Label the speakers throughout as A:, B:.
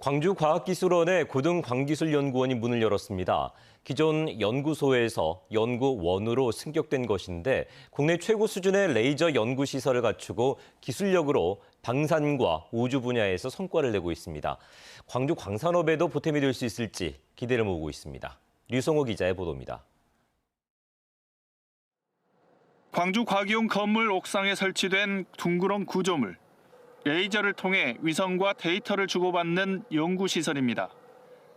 A: 광주과학기술원의 고등광기술연구원이 문을 열었습니다. 기존 연구소에서 연구원으로 승격된 것인데 국내 최고 수준의 레이저 연구 시설을 갖추고 기술력으로 방산과 우주 분야에서 성과를 내고 있습니다. 광주 광산업에도 보탬이 될 수 있을지 기대를 모으고 있습니다. 류성호 기자의 보도입니다.
B: 광주 과기용 건물 옥상에 설치된 둥그런 구조물. 레이저를 통해 위성과 데이터를 주고받는 연구시설입니다.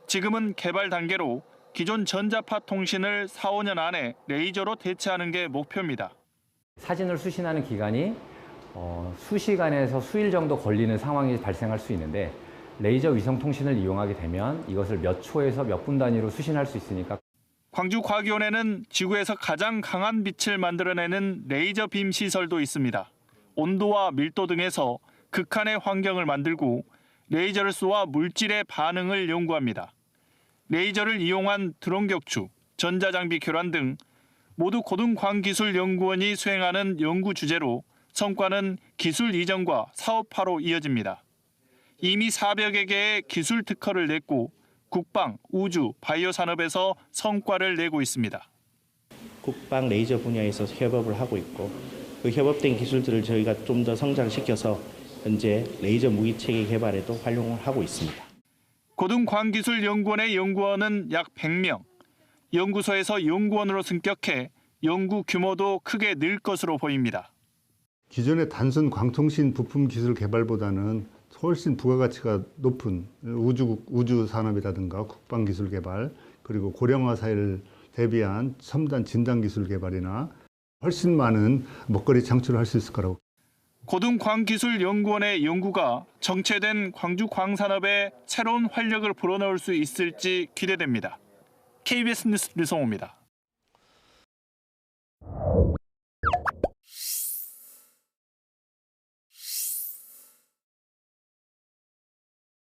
B: 지금은 개발 단계로 기존 전자파 통신을 4, 5년 안에 레이저로 대체하는 게 목표입니다.
C: 사진을 수신하는 기간이 어, 수시간에서 수일 정도 걸리는 상황이 발생할 수 있는데 레이저 위성 통신을 이용하게 되면 이것을 몇 초에서 몇 분 단위로 수신할 수 있으니까
B: 광주 과기원에는 지구에서 가장 강한 빛을 만들어내는 레이저 빔 시설도 있습니다. 온도와 밀도 등에서 극한의 환경을 만들고 레이저를 쏘아 물질의 반응을 연구합니다. 레이저를 이용한 드론 격추, 전자장비 교란 등 모두 고등광기술연구원이 수행하는 연구 주제로 성과는 기술 이전과 사업화로 이어집니다. 이미 400여 개의 기술 특허를 냈고 국방, 우주, 바이오 산업에서 성과를 내고 있습니다.
D: 국방 레이저 분야에서 협업을 하고 있고 그 협업된 기술들을 저희가 좀 더 성장시켜서 현재 레이저 무기 체계 개발에도 활용을 하고 있습니다.
B: 고등광기술연구원의 연구원은 약 100명. 연구소에서 연구원으로 승격해 연구 규모도 크게 늘 것으로 보입니다.
E: 기존의 단순 광통신 부품 기술 개발보다는 훨씬 부가가치가 높은 우주, 우주 산업이라든가 국방 기술 개발, 그리고 고령화 사회를 대비한 첨단 진단 기술 개발이나 훨씬 많은 먹거리 창출을 할 수 있을 거라고
B: 고등광기술연구원의 연구가 정체된 광주 광산업에 새로운 활력을 불어넣을 수 있을지 기대됩니다. KBS 뉴스 류성호입니다.